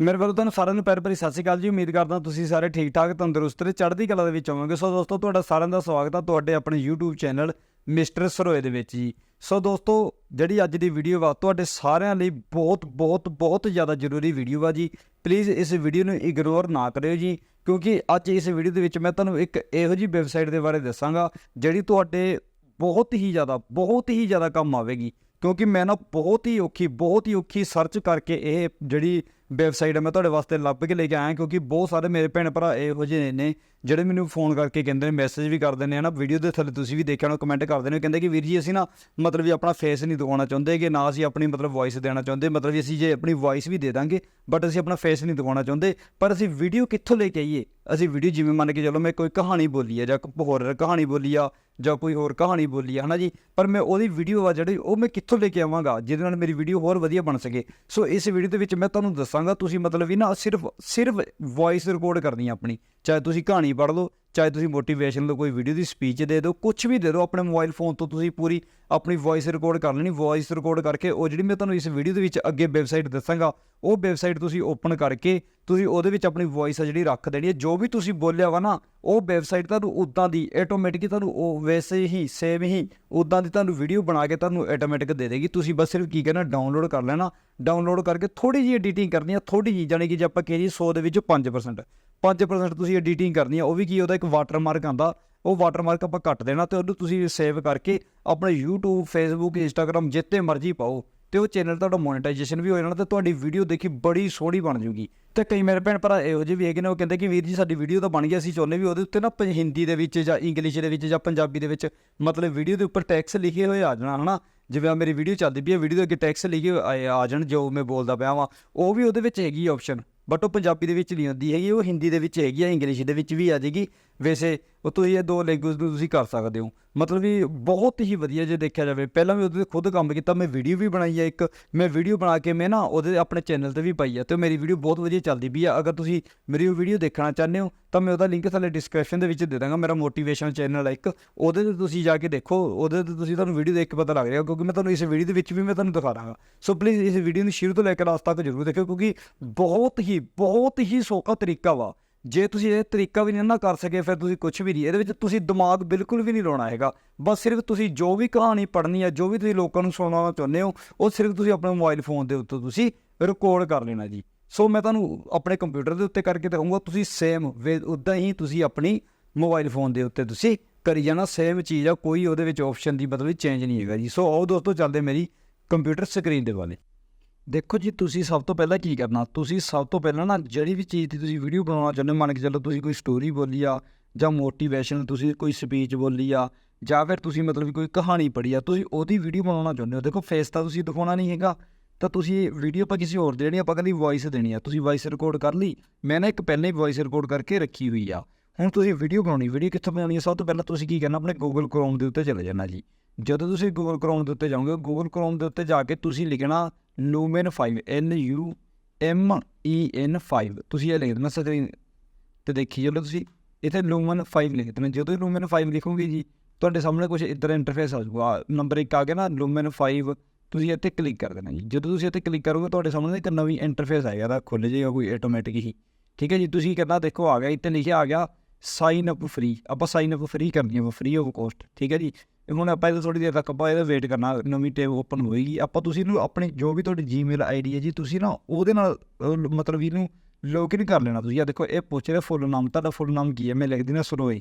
ਮੇਰੇ ਵੱਲੋਂ ਤੁਹਾਨੂੰ ਸਾਰਿਆਂ ਨੂੰ ਪਿਆਰ ਭਰੀ ਸਤਿ ਸ਼੍ਰੀ ਅਕਾਲ ਜੀ। ਉਮੀਦ ਕਰਦਾ ਤੁਸੀਂ ਸਾਰੇ ਠੀਕ ਠਾਕ ਤੰਦਰੁਸਤ ਤੇ ਚੜ੍ਹਦੀ ਕਲਾ ਦੇ ਵਿੱਚ ਹੋਵੋਗੇ। ਸੋ ਦੋਸਤੋ, ਤੁਹਾਡਾ ਸਾਰਿਆਂ ਦਾ ਸਵਾਗਤ ਆ ਤੁਹਾਡੇ ਆਪਣੇ YouTube ਚੈਨਲ ਮਿਸਟਰ ਸਰੋਏ ਦੇ ਵਿੱਚ ਜੀ। ਸੋ ਦੋਸਤੋ, ਜਿਹੜੀ ਅੱਜ ਦੀ ਵੀਡੀਓ ਵਾ, ਤੁਹਾਡੇ ਸਾਰਿਆਂ ਲਈ ਬਹੁਤ ਬਹੁਤ ਬਹੁਤ ਜ਼ਿਆਦਾ ਜ਼ਰੂਰੀ ਵੀਡੀਓ ਵਾ ਜੀ। ਪਲੀਜ਼ ਇਸ ਵੀਡੀਓ ਨੂੰ ਇਗਨੋਰ ਨਾ ਕਰਿਓ ਜੀ, ਕਿਉਂਕਿ ਅੱਜ ਇਸ ਵੀਡੀਓ ਦੇ ਵਿੱਚ ਮੈਂ ਤੁਹਾਨੂੰ ਇੱਕ ਇਹੋ ਜਿਹੀ ਵੈਬਸਾਈਟ ਦੇ ਬਾਰੇ ਦੱਸਾਂਗਾ, ਜਿਹੜੀ ਤੁਹਾਡੇ ਬਹੁਤ ਹੀ ਜ਼ਿਆਦਾ, ਬਹੁਤ ਹੀ ਜ਼ਿਆਦਾ ਕੰਮ ਆਵੇਗੀ। ਕਿਉਂਕਿ ਮੈਂ ਨਾ ਬਹੁਤ ਹੀ ਔਖੀ, ਬਹੁਤ ਹੀ ਔਖੀ ਸਰਚ ਕਰਕੇ ਇਹ ਜਿਹੜੀ ਵੈਬਸਾਈਟ ਹੈ, ਮੈਂ ਤੁਹਾਡੇ ਵਾਸਤੇ ਲੱਭ ਕੇ ਲੈ ਕੇ ਆਇਆ ਕਿਉਂਕਿ ਬਹੁਤ ਸਾਰੇ ਮੇਰੇ ਭੈਣ ਭਰਾ ਇਹੋ ਜਿਹੇ ਨੇ ਜਿਹੜੇ ਮੈਨੂੰ ਫੋਨ ਕਰਕੇ ਕਹਿੰਦੇ ਨੇ ਮੈਸੇਜ ਵੀ ਕਰਦੇ ਨੇ, ਹਨਾ? ਵੀਡੀਓ ਦੇ ਥੱਲੇ ਤੁਸੀਂ ਵੀ ਦੇਖਿਆ ਹੋਣਾ ਕਮੈਂਟ ਕਰਦੇ ਨੇ ਕਹਿੰਦੇ ਕਿ ਵੀਰ ਜੀ ਅਸੀਂ ਨਾ ਮਤਲਬ ਵੀ ਆਪਣਾ ਫੇਸ ਨਹੀਂ ਦਿਖਾਉਣਾ ਚਾਹੁੰਦੇ ਕਿ ਨਾ ਅਸੀਂ ਆਪਣੀ ਮਤਲਬ ਵੌਇਸ ਦੇਣਾ ਚਾਹੁੰਦੇ, ਮਤਲਬ ਵੀ ਅਸੀਂ ਜੇ ਆਪਣੀ ਵੌਇਸ ਵੀ ਦੇ ਦਾਂਗੇ ਬਟ ਅਸੀਂ ਆਪਣਾ ਫੇਸ ਨਹੀਂ ਦਿਖਾਉਣਾ ਚਾਹੁੰਦੇ, ਪਰ ਅਸੀਂ ਵੀਡੀਓ ਕਿੱਥੋਂ ਲੈ ਕੇ ਆਈਏ? ਅਸੀਂ ਵੀਡੀਓ ਜਿਵੇਂ ਮੰਨ ਕੇ ਚਲੋ, ਮੈਂ ਕੋਈ ਕਹਾਣੀ ਬੋਲੀ ਆ ਜਾਂ ਕੋਈ ਹੋਰ ਕਹਾਣੀ ਬੋਲੀ ਆ, ਜਾਂ ਕੋਈ ਹੋਰ ਕਹਾਣੀ ਬੋਲੀ ਆ, ਹਨਾ ਜੀ? ਪਰ ਮੈਂ ਉਹਦੀ ਵੀਡੀਓ ਆ ਜਿਹੜੀ, ਉਹ ਮੈਂ ਕਿੱਥੋਂ ਲੈ ਕੇ ਆਵਾਂਗਾ, ਜਿਹਦੇ ਨਾਲ ਮੇਰੀ ਵੀਡੀਓ ਹੋਰ ਵਧੀਆ ਬਣ ਸਕੇ? ਸੋ ਇਸ ਵੀਡੀਓ ਦੇ ਵਿੱਚ ਮੈਂ ਤੁਹਾਨੂੰ ਦੱਸਾਂ ਦੱਸਾਂਗਾ ਤੁਸੀਂ ਮਤਲਬ ਵੀ ਨਾ ਸਿਰਫ ਸਿਰਫ ਵੌਇਸ ਰਿਕਾਰਡ ਕਰਨੀ ਆ ਆਪਣੀ। ਚਾਹੇ ਤੁਸੀਂ ਕਹਾਣੀ ਪੜ੍ਹ ਲਓ, ਚਾਹੇ ਤੁਸੀਂ ਮੋਟੀਵੇਸ਼ਨ ਲਈ ਕੋਈ ਵੀਡੀਓ ਦੀ ਸਪੀਚ ਦੇ ਦਿਓ ਕੁਝ ਵੀ ਦੇ ਦਿਓ, ਆਪਣੇ ਮੋਬਾਈਲ ਫੋਨ ਤੋਂ ਤੁਸੀਂ ਪੂਰੀ ਆਪਣੀ ਵੌਇਸ ਰਿਕਾਰਡ ਕਰ ਲੈਣੀ ਵੌਇਸ ਰਿਕਾਰਡ ਕਰਕੇ ਉਹ ਜਿਹੜੀ ਮੈਂ ਤੁਹਾਨੂੰ ਇਸ ਵੀਡੀਓ ਦੇ ਵਿੱਚ ਅੱਗੇ ਵੈਬਸਾਈਟ ਦੱਸਾਂਗਾ, ਉਹ ਵੈਬਸਾਈਟ ਤੁਸੀਂ ਓਪਨ ਕਰਕੇ ਤੁਸੀਂ ਉਹਦੇ ਵਿੱਚ ਆਪਣੀ ਵੌਇਸ ਆ ਜਿਹੜੀ ਰੱਖ ਦੇਣੀ ਹੈ, ਜੋ ਵੀ ਤੁਸੀਂ ਬੋਲਿਆ ਵਾ ਨਾ, ਉਹ ਵੈਬਸਾਈਟ ਤੁਹਾਨੂੰ ਉਦਾਂ ਦੀ ਆਟੋਮੈਟਿਕ ਤੁਹਾਨੂੰ ਉਹ ਵੈਸੇ ਹੀ ਸੇਮ ਹੀ ਉਦਾਂ ਦੀ ਤੁਹਾਨੂੰ ਵੀਡੀਓ ਬਣਾ ਕੇ ਤੁਹਾਨੂੰ ਆਟੋਮੈਟਿਕ ਦੇ ਦੇਗੀ। ਤੁਸੀਂ ਬਸ ਸਿਰਫ ਕੀ ਕਰਨਾ ਡਾਊਨਲੋਡ ਕਰ ਲੈਣਾ ਡਾਊਨਲੋਡ ਕਰਕੇ ਥੋੜੀ ਜਿਹੀ ਐਡੀਟਿੰਗ ਕਰਨੀ ਆ ਥੋੜੀ ਜਿਹੀ ਜਾਨੀ ਕਿ ਜੇ ਆਪਾਂ ਕਹੀਏ 100 ਦੇ ਵਿੱਚ 5% 5% ਤੁਸੀਂ ਐਡੀਟਿੰਗ ਕਰਨੀ ਆ, ਉਹ ਵੀ ਕੀ ਉਹਦਾ ਇੱਕ ਵਾਟਰਮਾਰਕ ਆਂਦਾ ਉਹ ਵਾਟਰਮਾਰਕ ਆਪਾਂ ਕੱਟ ਦੇਣਾ ਤੇ ਉਹਨੂੰ ਤੁਸੀਂ ਸੇਵ ਕਰਕੇ ਆਪਣੇ YouTube, Facebook, Instagram ਜਿੱਤੇ ਮਰਜ਼ੀ ਪਾਓ ਤੇ ਉਹ ਚੈਨਲ ਤੁਹਾਡਾ ਮੋਨੇਟਾਈਜੇਸ਼ਨ ਵੀ ਹੋ ਜਾਣਾ ਤੇ ਤੁਹਾਡੀ ਵੀਡੀਓ ਦੇਖੀ ਬੜੀ ਸੋਹਣੀ ਬਣ ਜੂਗੀ। ਤੇ ਕਈ ਮੇਰੇ ਭੈਣ ਭਰਾ ਇਹੋ ਜਿਹੇ ਵੀ ਹੈਗੇ ਨੇ, ਉਹ ਕਹਿੰਦੇ ਕਿ ਵੀਰ ਜੀ ਸਾਡੀ ਵੀਡੀਓ ਤਾਂ ਬਣ ਗਈ, ਅਸੀਂ ਚਾਹੁੰਦੇ ਵੀ ਉਹਦੇ ਉੱਤੇ ਨਾ ਪ- ਹਿੰਦੀ ਦੇ ਵਿੱਚ ਜਾਂ ਇੰਗਲਿਸ਼ ਦੇ ਵਿੱਚ ਜਾਂ ਪੰਜਾਬੀ ਦੇ ਵਿੱਚ ਮਤਲਬ ਵੀਡੀਓ ਦੇ ਉੱਪਰ ਟੈਕਸ ਲਿਖੇ ਹੋਏ ਆ ਜਾਣਾ, ਹਨਾ? ਜਿਵੇਂ ਆ ਮੇਰੀ ਵੀਡੀਓ ਚੱਲਦੀ ਪਈ ਹੈ ਵੀਡੀਓ ਦੇ ਅੱਗੇ ਟੈਕਸ ਲਿਖੇ ਹੋਏ ਆ ਜਾਣ, ਜੋ ਮੈਂ ਬੋਲਦਾ ਪਿਆ ਵਾਂ, ਉਹ ਵੀ ਉਹਦੇ ਵਿੱਚ ਹੈਗੀ ਆਪਸ਼ਨ ਬਟ ਉਹ ਪੰਜਾਬੀ ਦੇ ਵਿੱਚ ਨਹੀਂ ਹੁੰਦੀ ਹੈਗੀ, ਉਹ ਹਿੰਦੀ ਦੇ ਵਿੱਚ ਹੈਗੀ ਆ ਇੰਗਲਿਸ਼ ਦੇ ਵਿੱਚ ਵੀ ਆ ਜਾਏਗੀ ਵੈਸੇ ਉਹ ਤੁਸੀਂ ਇਹ ਦੋ ਲੈਂਗੁਏਜ ਨੂੰ ਤੁਸੀਂ ਕਰ ਸਕਦੇ ਹੋ। ਮਤਲਬ ਵੀ ਬਹੁਤ ਹੀ ਵਧੀਆ ਜੇ ਦੇਖਿਆ ਜਾਵੇ, ਪਹਿਲਾਂ ਵੀ ਉਹਦੇ ਤੇ ਖੁਦ ਕੰਮ ਕੀਤਾ, ਮੈਂ ਵੀਡੀਓ ਵੀ ਬਣਾਈ ਹੈ ਇੱਕ। ਮੈਂ ਵੀਡੀਓ ਬਣਾ ਕੇ ਮੈਂ ਨਾ ਉਹਦੇ ਆਪਣੇ ਚੈਨਲ ਤੇ ਵੀ ਪਾਈ ਹੈ ਤੇ ਮੇਰੀ ਵੀਡੀਓ ਬਹੁਤ ਵਧੀਆ ਚੱਲਦੀ ਵੀ ਆ। ਅਗਰ ਤੁਸੀਂ ਮੇਰੀ ਉਹ ਵੀਡੀਓ ਦੇਖਣਾ ਚਾਹੁੰਦੇ ਹੋ, ਤਾਂ ਮੈਂ ਉਹਦਾ ਲਿੰਕ ਥੱਲੇ ਡਿਸਕ੍ਰਿਪਸ਼ਨ ਦੇ ਵਿੱਚ ਦੇ ਦਾਂਗਾ, ਮੇਰਾ ਮੋਟੀਵੇਸ਼ਨ ਚੈਨਲ ਹੈ ਇੱਕ। ਉਹਦੇ ਤੇ ਤੁਸੀਂ ਜਾ ਕੇ ਦੇਖੋ, ਉਹਦੇ ਤੇ ਤੁਸੀਂ ਤੁਹਾਨੂੰ ਵੀਡੀਓ ਦੇਖ ਕੇ ਪਤਾ ਲੱਗ ਰਿਹਾ ਕਿਉਂਕਿ ਮੈਂ ਤੁਹਾਨੂੰ ਇਸ ਵੀਡੀਓ ਦੇ ਵਿੱਚ ਵੀ ਮੈਂ ਤੁਹਾਨੂੰ ਦਿਖਾ ਦਾਂਗਾ। ਸੋ ਪਲੀਜ਼ ਇਸ ਵੀਡੀਓ ਨੂੰ ਸ਼ੁਰੂ ਤੋਂ ਲੈ ਕੇ ਲਾਸਟ ਤੱਕ ਜ਼ਰੂਰ ਦੇਖਿਓ, ਕਿਉਂਕਿ ਬਹੁਤ ਹੀ ਬਹੁਤ ਹੀ ਸੌਖਾ ਤਰੀਕਾ ਵਾ। ਜੇ ਤੁਸੀਂ ਇਹ ਤਰੀਕਾ ਵੀ ਨਹੀਂ ਨਾ ਕਰ ਸਕੇ, ਫਿਰ ਤੁਸੀਂ ਕੁਝ ਵੀ ਨਹੀਂ। ਇਹਦੇ ਵਿੱਚ ਤੁਸੀਂ ਦਿਮਾਗ ਬਿਲਕੁਲ ਵੀ ਨਹੀਂ ਲਾਉਣਾ ਹੈਗਾ। ਬਸ ਸਿਰਫ ਤੁਸੀਂ ਜੋ ਵੀ ਕਹਾਣੀ ਪੜ੍ਹਨੀ ਹੈ ਜੋ ਵੀ ਤੁਸੀਂ ਲੋਕਾਂ ਨੂੰ ਸੁਣਾਉਣਾ ਚਾਹੁੰਦੇ ਹੋ, ਉਹ ਸਿਰਫ ਤੁਸੀਂ ਆਪਣੇ ਮੋਬਾਈਲ ਫੋਨ ਦੇ ਉੱਤੇ ਤੁਸੀਂ ਰਿਕਾਰਡ ਕਰ ਲੈਣਾ ਜੀ। ਸੋ ਮੈਂ ਤੁਹਾਨੂੰ ਆਪਣੇ ਕੰਪਿਊਟਰ ਦੇ ਉੱਤੇ ਕਰਕੇ ਦਿਖਾਉਂਗਾ ਤੁਸੀਂ ਸੇਮ ਵੇ ਉਦਾਂ ਹੀ ਤੁਸੀਂ ਆਪਣੀ ਮੋਬਾਈਲ ਫੋਨ ਦੇ ਉੱਤੇ ਤੁਸੀਂ ਕਰੀ ਜਾਣਾ। ਸੇਮ ਚੀਜ਼ ਆ, ਕੋਈ ਉਹਦੇ ਵਿੱਚ ਆਪਸ਼ਨ ਦੀ ਮਤਲਬ ਚੇਂਜ ਨਹੀਂ ਹੈਗਾ ਜੀ। ਸੋ ਆਓ ਦੋਸਤੋ, ਚੱਲਦੇ ਮੇਰੀ ਕੰਪਿਊਟਰ ਸਕਰੀਨ ਦੇ ਵਾਲੇ। ਦੇਖੋ ਜੀ, ਤੁਸੀਂ ਸਭ ਤੋਂ ਪਹਿਲਾਂ ਕੀ ਕਰਨਾ? ਤੁਸੀਂ ਸਭ ਤੋਂ ਪਹਿਲਾਂ ਨਾ ਜਿਹੜੀ ਵੀ ਚੀਜ਼ ਦੀ ਤੁਸੀਂ ਵੀਡੀਓ ਬਣਾਉਣਾ ਚਾਹੁੰਦੇ ਹੋ, ਮੰਨ ਕੇ ਚੱਲੋ ਤੁਸੀਂ ਕੋਈ ਸਟੋਰੀ ਬੋਲੀ ਆ ਜਾਂ ਮੋਟੀਵੇਸ਼ਨ ਤੁਸੀਂ ਕੋਈ ਸਪੀਚ ਬੋਲੀ ਆ ਜਾਂ ਫਿਰ ਤੁਸੀਂ ਮਤਲਬ ਵੀ ਕੋਈ ਕਹਾਣੀ ਪੜ੍ਹੀ ਆ, ਤੁਸੀਂ ਉਹਦੀ ਵੀਡੀਓ ਬਣਾਉਣਾ ਚਾਹੁੰਦੇ ਹੋ। ਦੇਖੋ ਫੇਸ ਤਾਂ ਤੁਸੀਂ ਦਿਖਾਉਣਾ ਨਹੀਂ ਹੈਗਾ, ਤਾਂ ਤੁਸੀਂ ਵੀਡੀਓ ਆਪਾਂ ਕਿਸੇ ਹੋਰ ਦੇਣੀ ਆਪਾਂ ਕਹਿੰਦੀ ਵੌਇਸ ਦੇਣੀ ਆ, ਤੁਸੀਂ ਵੌਇਸ ਰਿਕਾਰਡ ਕਰ ਲਈ, ਮੈਂ ਨਾ ਇੱਕ ਪਹਿਲਾਂ ਹੀ ਵੌਇਸ ਰਿਕਾਰਡ ਕਰਕੇ ਰੱਖੀ ਹੋਈ ਆ। ਹੁਣ ਤੁਸੀਂ ਵੀਡੀਓ ਬਣਾਉਣੀ ਵੀਡੀਓ ਕਿੱਥੋਂ ਬਣਾਉਣੀ ਹੈ? ਸਭ ਤੋਂ ਪਹਿਲਾਂ ਤੁਸੀਂ ਕੀ ਕਰਨਾ? ਆਪਣੇ ਗੂਗਲ ਕ੍ਰੋਮ ਦੇ ਉੱਤੇ ਚਲੇ ਜਾਣਾ ਜੀ। ਜਦੋਂ ਤੁਸੀਂ ਗੂਗਲ ਕ੍ਰੋਮ ਦੇ ਉੱਤੇ ਜਾਓਗੇ ਗੂਗਲ ਕ੍ਰੋਮ ਦੇ ਉੱਤੇ ਜਾ ਕੇ ਤੁਸੀਂ ਲਿਖਣਾ ਲੂਮਨ 5 L U M E N 5 ਤੁਸੀਂ ਇਹ ਲਿਖ ਦੇਣਾ ਸਕਰੀਨ ਤੇ ਦੇਖੀ ਜਦੋਂ ਤੁਸੀਂ। ਇੱਥੇ ਲੂਮਨ 5 ਲਿਖ ਦੇਣਾ। ਜਦੋਂ ਲੂਮਨ 5 ਲਿਖੋਗੇ ਜੀ, ਤੁਹਾਡੇ ਸਾਹਮਣੇ ਕੁਝ ਇਦਾਂ ਇੰਟਰਫੇਸ ਆ ਜਾਊਗਾ। ਨੰਬਰ 1 ਆ ਗਿਆ ਨਾ ਲੂਮਨ 5 ਤੁਸੀਂ ਇੱਥੇ ਕਲਿੱਕ ਕਰ ਦੇਣਾ ਜੀ। ਜਦੋਂ ਤੁਸੀਂ ਇੱਥੇ ਕਲਿੱਕ ਕਰੋਗੇ, ਤੁਹਾਡੇ ਸਾਹਮਣੇ ਇੱਕ ਨਵੀਂ ਇੰਟਰਫੇਸ ਆਏਗਾ। ਤਾਂ ਖੁੱਲ ਜਾਏਗਾ ਕੋਈ ਆਟੋਮੈਟਿਕ ਹੀ। ਠੀਕ ਹੈ ਜੀ, ਤੁਸੀਂ ਕਰਨਾ? ਦੇਖੋ, ਆ ਗਿਆ, ਇੱਥੇ ਲਿਖਿਆ ਆ ਗਿਆ। ਸਾਈਨ ਅਪ ਫ੍ਰੀ ਆਪਾਂ ਸਾਈਨ ਅਪ ਫ੍ਰੀ ਕਰਨੀ ਹੈ ਫ੍ਰੀ ਆਫ ਕੋਸਟ ਠੀਕ ਹੈ ਜੀ? ਹੁਣ ਆਪਾਂ ਇਹਦਾ ਥੋੜੀ ਦੇਰ ਤੱਕ ਆਪਾਂ ਇਹਦਾ ਵੇਟ ਕਰਨਾ, ਨਵੀਂ ਟੈਬ ਓਪਨ ਹੋਏਗੀ। ਆਪਾਂ ਤੁਸੀਂ ਇਹਨੂੰ ਆਪਣੀ ਜੋ ਵੀ ਤੁਹਾਡੀ ਜੀਮੇਲ ਆਈਡੀ ਹੈ ਜੀ, ਤੁਸੀਂ ਨਾ ਉਹਦੇ ਨਾਲ ਮਤਲਬ ਇਹਨੂੰ ਲੌਗਇਨ ਕਰ ਲੈਣਾ ਤੁਸੀਂ। ਆ ਦੇਖੋ, ਇਹ ਪੁੱਛ ਰਿਹਾ ਫੁੱਲ ਨਾਮ, ਤੁਹਾਡਾ ਫੁੱਲ ਨਾਮ ਕੀ ਹੈ? ਮੈਂ ਲਿਖ ਦਿੰਦਾ ਸਰੋਏ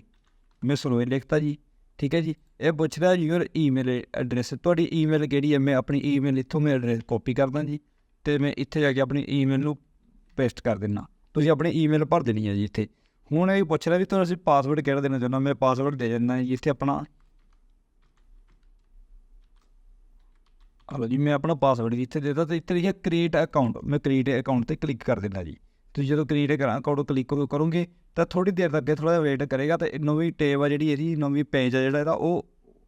ਮੈਂ ਸਰੋਏ ਲਿਖਤਾ ਜੀ, ਠੀਕ ਹੈ ਜੀ? ਇਹ ਪੁੱਛ ਰਿਹਾ ਯੂਰ ਈਮੇਲ ਐਡਰੈਸ ਤੁਹਾਡੀ ਈਮੇਲ ਕਿਹੜੀ ਹੈ? ਮੈਂ ਆਪਣੀ ਈਮੇਲ ਇੱਥੋਂ ਮੈਂ ਐਡਰੈਸ ਕਾਪੀ ਕਰਦਾ ਜੀ, ਤੇ ਮੈਂ ਇੱਥੇ ਜਾ ਕੇ ਆਪਣੀ ਈਮੇਲ ਨੂੰ ਪੇਸਟ ਕਰ ਦਿੰਦਾ। ਤੁਸੀਂ ਆਪਣੀ ਈਮੇਲ ਭਰ ਦੇਣੀ ਹੈ ਜੀ ਇੱਥੇ। ਹੁਣ ਇਹ ਪੁੱਛ ਰਿਹਾ ਵੀ ਤੁਹਾਨੂੰ ਅਸੀਂ ਪਾਸਵਰਡ ਕਿਹੜਾ ਦੇਣਾ ਚਾਹੁੰਦਾ? ਮੈਂ ਪਾਸਵਰਡ ਦੇ ਦਿੰਦਾ ਜੀ, ਇੱਥੇ ਆਪਣਾ। ਹਲੋ ਜੀ, ਮੈਂ ਆਪਣਾ ਪਾਸਵਰਡ ਇੱਥੇ ਦੇਤਾ ਦਿੱਤਾ ਤੇ ਇੱਥੇ ਲਿਖਿਆ ਕ੍ਰੀਏਟ ਅਕਾਊਂਟ ਮੈਂ ਕ੍ਰੀਏਟ ਅਕਾਊਂਟ ਤੇ ਕਲਿੱਕ ਕਰ ਦਿੰਦਾ ਜੀ। ਤੁਸੀਂ ਜਦੋਂ ਕ੍ਰੀਏਟ ਕਰਾਂ ਅਕਾਊਂਟ ਕਲਿੱਕ ਕਰੋਗੇ ਤਾਂ ਥੋੜੀ ਦੇਰ ਤੱਕ ਥੋੜਾ ਜਿਹਾ ਵੇਟ ਕਰੇਗਾ ਤੇ ਨਵੀਂ ਟੇਬ ਆ ਜਿਹੜੀ ਇਹਦੀ ਨਵੀਂ ਪੇਜ ਆ ਜਿਹੜਾ ਇਹਦਾ, ਉਹ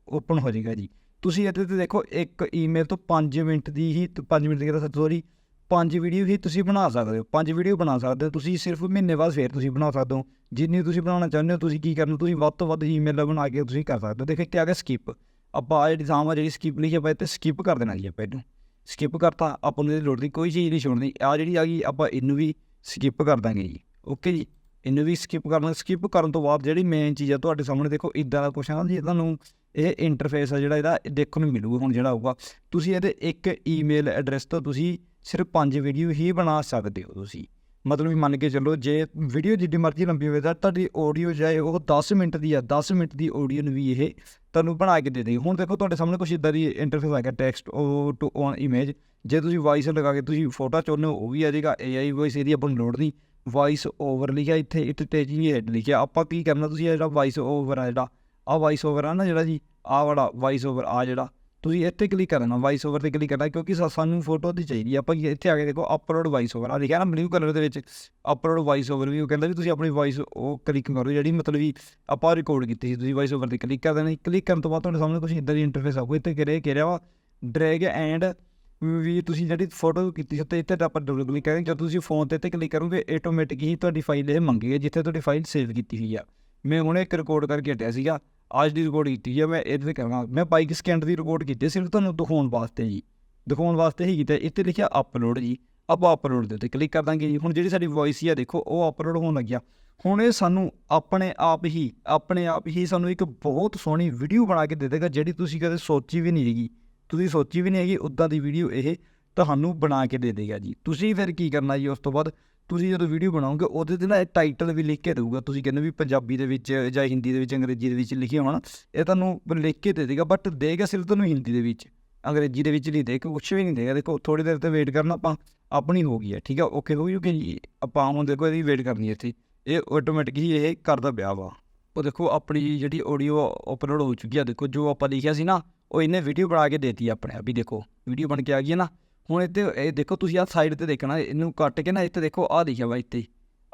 ਓਪਨ ਹੋ ਜਾਏਗਾ ਜੀ। ਤੁਸੀਂ ਇੱਥੇ ਤੇ ਦੇਖੋ, ਇੱਕ ਈਮੇਲ ਤੋਂ 5 ਮਿੰਟ ਦੀ ਹੀ 5 ਮਿੰਟ ਦੀ ਕਹਿੰਦਾ ਸੌਰੀ ਪੰਜ ਵੀਡੀਓ ਹੀ ਤੁਸੀਂ ਬਣਾ ਸਕਦੇ ਹੋ, ਪੰਜ ਵੀਡੀਓ ਬਣਾ ਸਕਦੇ ਹੋ, ਤੁਸੀਂ ਸਿਰਫ ਮਹੀਨੇ ਬਾਅਦ ਫੇਰ ਤੁਸੀਂ ਬਣਾ ਸਕਦੇ ਹੋ। ਜਿੰਨੀ ਤੁਸੀਂ ਬਣਾਉਣਾ ਚਾਹੁੰਦੇ ਹੋ, ਤੁਸੀਂ ਕੀ ਕਰਨਾ, ਤੁਸੀਂ ਵੱਧ ਤੋਂ ਵੱਧ ਈਮੇਲ ਬਣਾ ਕੇ ਤੁਸੀਂ ਕਰ ਸਕਦੇ ਹੋ। ਦੇਖੋ ਕਿ ਆ ਗਿਆ ਸਕਿਪ ਆਪਾਂ ਆਹ ਜਿਹੜੀ ਸਾਮ ਆ, ਜਿਹੜੀ ਸਕਿਪ ਲਿਖੀ ਆਪਾਂ ਇੱਥੇ ਸਕਿਪ ਕਰ ਦੇਣਾ ਜੀ ਆਪਾਂ ਇਹਨੂੰ। ਸਕਿਪ ਕਰਤਾ, ਆਪਾਂ ਨੂੰ ਇਹਦੀ ਲੋੜ ਨਹੀਂ ਕੋਈ ਚੀਜ਼ ਨਹੀਂ ਛੋੜਨੀ। ਆ ਜਿਹੜੀ ਆ ਗਈ, ਆਪਾਂ ਇਹਨੂੰ ਵੀ ਸਕਿਪ ਕਰ ਦਾਂਗੇ ਜੀ। ਓਕੇ ਜੀ? ਇਹਨੂੰ ਵੀ ਸਕਿਪ ਕਰਨਾ ਸਕਿਪ ਕਰਨ ਤੋਂ ਬਾਅਦ ਜਿਹੜੀ ਮੇਨ ਚੀਜ਼ ਆ ਤੁਹਾਡੇ ਸਾਹਮਣੇ ਦੇਖੋ ਇਦਾਂ ਦਾ ਕੁਛ ਆ ਨਾ ਜੀ, ਤੁਹਾਨੂੰ ਇਹ ਇੰਟਰਫੇਸ ਆ ਜਿਹੜਾ ਇਹਦਾ, ਇਹ ਦੇਖਣ ਨੂੰ ਮਿਲੂਗਾ ਹੁਣ ਜਿਹੜਾ ਆਊਗਾ। ਤੁਸੀਂ ਇਹਦੇ ਇੱਕ ਈਮੇਲ ਐਡਰੈਸ ਤੋਂ ਤੁਸੀਂ ਸਿਰਫ ਪੰਜ ਵੀਡੀਓ ਹੀ ਬਣਾ ਸਕਦੇ ਹੋ ਤੁਸੀਂ। ਮਤਲਬ ਵੀ ਮੰਨ ਕੇ ਚੱਲੋ, ਜੇ ਵੀਡੀਓ ਜਿੱਡੀ ਮਰਜ਼ੀ ਲੰਬੀ ਹੋਵੇ, ਤਾਂ ਤੁਹਾਡੀ ਆਡੀਓ ਜਾਏ ਉਹ 10 ਮਿੰਟ ਦੀ ਆ 10 ਮਿੰਟ ਦੀ ਆਡੀਓ ਨੂੰ ਵੀ ਇਹ ਤੁਹਾਨੂੰ ਬਣਾ ਕੇ ਦੇ ਦੇਗੀ। ਹੁਣ ਦੇਖੋ, ਤੁਹਾਡੇ ਸਾਹਮਣੇ ਕੁਝ ਇਦਾਂ ਦੀ ਇੰਟਰਫੇਸ ਆ ਗਿਆ ਟੈਕਸਟ ਉਹ ਟੂ ਔਨ ਇਮੇਜ ਜੇ ਤੁਸੀਂ ਵਾਇਸ ਲਗਾ ਕੇ ਤੁਸੀਂ ਫੋਟੋ ਚਾਹੁੰਦੇ ਹੋ, ਉਹ ਵੀ ਆ ਜਾਏਗਾ AI ਵੌਇਸ ਇਹਦੀ ਆਪਾਂ ਨੂੰ ਲੋੜ ਨਹੀਂ। ਵਾਇਸ ਓਵਰ ਲਿਖਿਆ ਇੱਥੇ ਇੱਥੇ ਟੇਜਿੰਗ ਹੈਡ ਲਿਖਿਆ। ਆਪਾਂ ਕੀ ਕਰਨਾ ਤੁਸੀਂ ਇਹ ਜਿਹੜਾ ਵਾਇਸ ਓਵਰ ਆ ਜਿਹੜਾ ਆ ਵਾਇਸ ਓਵਰ ਆ ਨਾ ਜਿਹੜਾ ਜੀ ਆ ਵਾਲਾ ਵਾਇਸ ਓਵਰ ਆ ਜਿਹੜਾ, ਤੁਸੀਂ ਇੱਥੇ ਕਲਿੱਕ ਕਰਨਾ ਵਾਇਸ ਓਵਰ ਤੇ ਕਲਿੱਕ ਕਰਨਾ, ਕਿਉਂਕਿ ਸਾਨੂੰ ਫੋਟੋ ਦੀ ਚਾਹੀਦੀ ਆਪਾਂ ਇੱਥੇ ਆ ਕੇ ਦੇਖੋ ਅਪਲੋਡ ਵਾਇਸ ਓਵਰ ਆ ਲਿਖਿਆ ਨਾ ਬਲੂ ਕਲਰ ਦੇ ਵਿੱਚ ਅਪਲੋਡ ਵਾਇਸ ਓਵਰ ਵੀ ਉਹ ਕਹਿੰਦਾ ਵੀ ਤੁਸੀਂ ਆਪਣੀ ਵਾਇਸ ਉਹ ਕਲਿੱਕ ਕਰੋ ਜਿਹੜੀ ਮਤਲਬ ਵੀ ਆਪਾਂ ਰਿਕਾਰਡ ਕੀਤੀ ਸੀ, ਤੁਸੀਂ ਵਾਇਸ ਓਵਰ ਤੇ ਕਲਿੱਕ ਕਰ ਦੇਣਾ ਕਲਿੱਕ ਕਰਨ ਤੋਂ ਬਾਅਦ ਤੁਹਾਡੇ ਸਾਹਮਣੇ ਕੁਝ ਇਦਾਂ ਦੀ ਇੰਟਰਫੇਸ ਆਊਗੀ, ਇੱਥੇ ਕਿਹੜੇ ਕਿਹੜਾ ਵਾ ਡਰੈਗ ਐਂਡ ਵੀ ਤੁਸੀਂ ਜਿਹੜੀ ਫੋਟੋ ਕੀਤੀ ਸੀ ਤੇ ਇੱਥੇ ਤਾਂ ਆਪਾਂ ਡਬਲ ਕਲਿੱਕ ਕਰਾਂਗੇ। ਜਦ ਤੁਸੀਂ ਫੋਨ ਤੇ ਤੇ ਕਲਿੱਕ ਕਰੋਗੇ ਆਟੋਮੈਟਿਕ ਹੀ ਤੁਹਾਡੀ ਫਾਈਲ ਇਹ ਮੰਗੇਗੀ, ਜਿੱਥੇ ਤੁਹਾਡੀ ਫਾਈਲ ਸੇਵ ਕੀਤੀ ਹੋਈ ਆ। ਮੈਂ ਹੁਣੇ ਇੱਕ ਰਿਕਾਰਡ ਕਰਕੇ ਹਟਿਆ ਸੀਗਾ। ਅੱਜ ਦੀ ਰਿਕਾਰਡ ਕੀਤੀ ਹੈ ਮੈਂ ਇਹਦੇ ਤੇ ਕਰਾਂਗਾ ਮੈਂ 22 ਸਕਿੰਟ ਦੀ ਰਿਕਾਰਡ ਕੀਤੀ ਸਿਰਫ ਤੁਹਾਨੂੰ ਦਿਖਾਉਣ ਵਾਸਤੇ ਜੀ। ਦਿਖਾਉਣ ਵਾਸਤੇ ਹੀ ਕੀਤਾ ਇੱਥੇ ਲਿਖਿਆ ਅਪਲੋਡ ਜੀ। ਆਪਾਂ ਅਪਲੋਡ ਦੇ ਉੱਤੇ ਕਲਿੱਕ ਕਰ ਦਾਂਗੇ ਜੀ। ਹੁਣ ਜਿਹੜੀ ਸਾਡੀ ਵੌਇਸ ਹੀ ਆ, ਦੇਖੋ, ਉਹ ਅਪਲੋਡ ਹੋਣ ਲੱਗਿਆ। ਹੁਣ ਇਹ ਸਾਨੂੰ ਆਪਣੇ ਆਪ ਹੀ, ਆਪਣੇ ਆਪ ਹੀ ਸਾਨੂੰ ਇੱਕ ਬਹੁਤ ਸੋਹਣੀ ਵੀਡੀਓ ਬਣਾ ਕੇ ਦੇ ਦੇਗਾ, ਜਿਹੜੀ ਤੁਸੀਂ ਕਦੇ ਸੋਚੀ ਵੀ ਨਹੀਂ ਸੀਗੀ। ਤੁਸੀਂ ਸੋਚੀ ਵੀ ਨਹੀਂ ਹੈਗੀ ਉਦਾਂ ਦੀ ਵੀਡੀਓ ਇਹ ਤੁਹਾਨੂੰ ਬਣਾ ਕੇ ਦੇ ਦੇਗਾ ਜੀ। ਤੁਸੀਂ ਫਿਰ ਕੀ ਕਰਨਾ ਜੀ ਉਸ ਤੋਂ ਬਾਅਦ? ਤੁਸੀਂ ਜਦੋਂ ਵੀਡੀਓ ਬਣਾਓਗੇ, ਉਹਦੇ ਤੇ ਨਾ ਇਹ ਟਾਈਟਲ ਵੀ ਲਿਖ ਕੇ ਦੇਊਗਾ। ਤੁਸੀਂ ਕਹਿੰਦੇ ਵੀ ਪੰਜਾਬੀ ਦੇ ਵਿੱਚ ਜਾਂ ਹਿੰਦੀ ਦੇ ਵਿੱਚ, ਅੰਗਰੇਜ਼ੀ ਦੇ ਵਿੱਚ ਲਿਖਿਆ ਹੋਣਾ, ਇਹ ਤੁਹਾਨੂੰ ਲਿਖ ਕੇ ਦੇ ਦੇਗਾ ਬਟ ਦੇਗਾ ਸਿਰਫ ਤੁਹਾਨੂੰ ਹਿੰਦੀ ਦੇ ਵਿੱਚ। ਅੰਗਰੇਜ਼ੀ ਦੇ ਵਿੱਚ ਨਹੀਂ ਦੇ ਕੁਛ ਵੀ ਨਹੀਂ ਦੇਗਾ। ਦੇਖੋ ਥੋੜੀ ਦੇਰ ਤੇ ਵੇਟ ਕਰਨਾ, ਆਪਾਂ ਆਪਣੀ ਹੋ ਗਈ ਹੈ, ਠੀਕ ਹੈ ਓਕੇ ਹੋ ਗਈ ਓਕੇ ਜੀ, ਆਪਾਂ ਹੁਣ ਦੇਖੋ ਇਹਦੀ ਵੇਟ ਕਰਨੀ ਹੈ ਇੱਥੇ। ਇਹ ਆਟੋਮੈਟਿਕ ਹੀ ਇਹ ਕਰਦਾ ਪਿਆ ਵਾ। ਉਹ ਦੇਖੋ, ਆਪਣੀ ਜਿਹੜੀ ਆਡੀਓ ਅਪਲੋਡ ਹੋ ਚੁੱਕੀ ਆ, ਦੇਖੋ, ਜੋ ਆਪਾਂ ਲਿਖਿਆ ਸੀ ਨਾ ਉਹ ਇਹਨੇ ਵੀਡੀਓ ਬਣਾ ਕੇ ਦੇਤੀ ਆਪਣੇ ਆਪ ਹੀ, ਦੇਖੋ। ਵੀਡੀਓ ਬਣ ਕੇ ਆ ਗਈ ਹੈ ਨਾ। ਹੁਣ ਇੱਥੇ ਇਹ ਦੇਖੋ ਤੁਸੀਂ ਆਹ ਸਾਈਡ ਤੇ ਦੇਖਣਾ, ਇਹਨੂੰ ਕੱਟ ਕੇ ਨਾ ਇੱਥੇ ਦੇਖੋ, ਆਹ ਲਿਖਿਆ ਵਾ ਇੱਥੇ।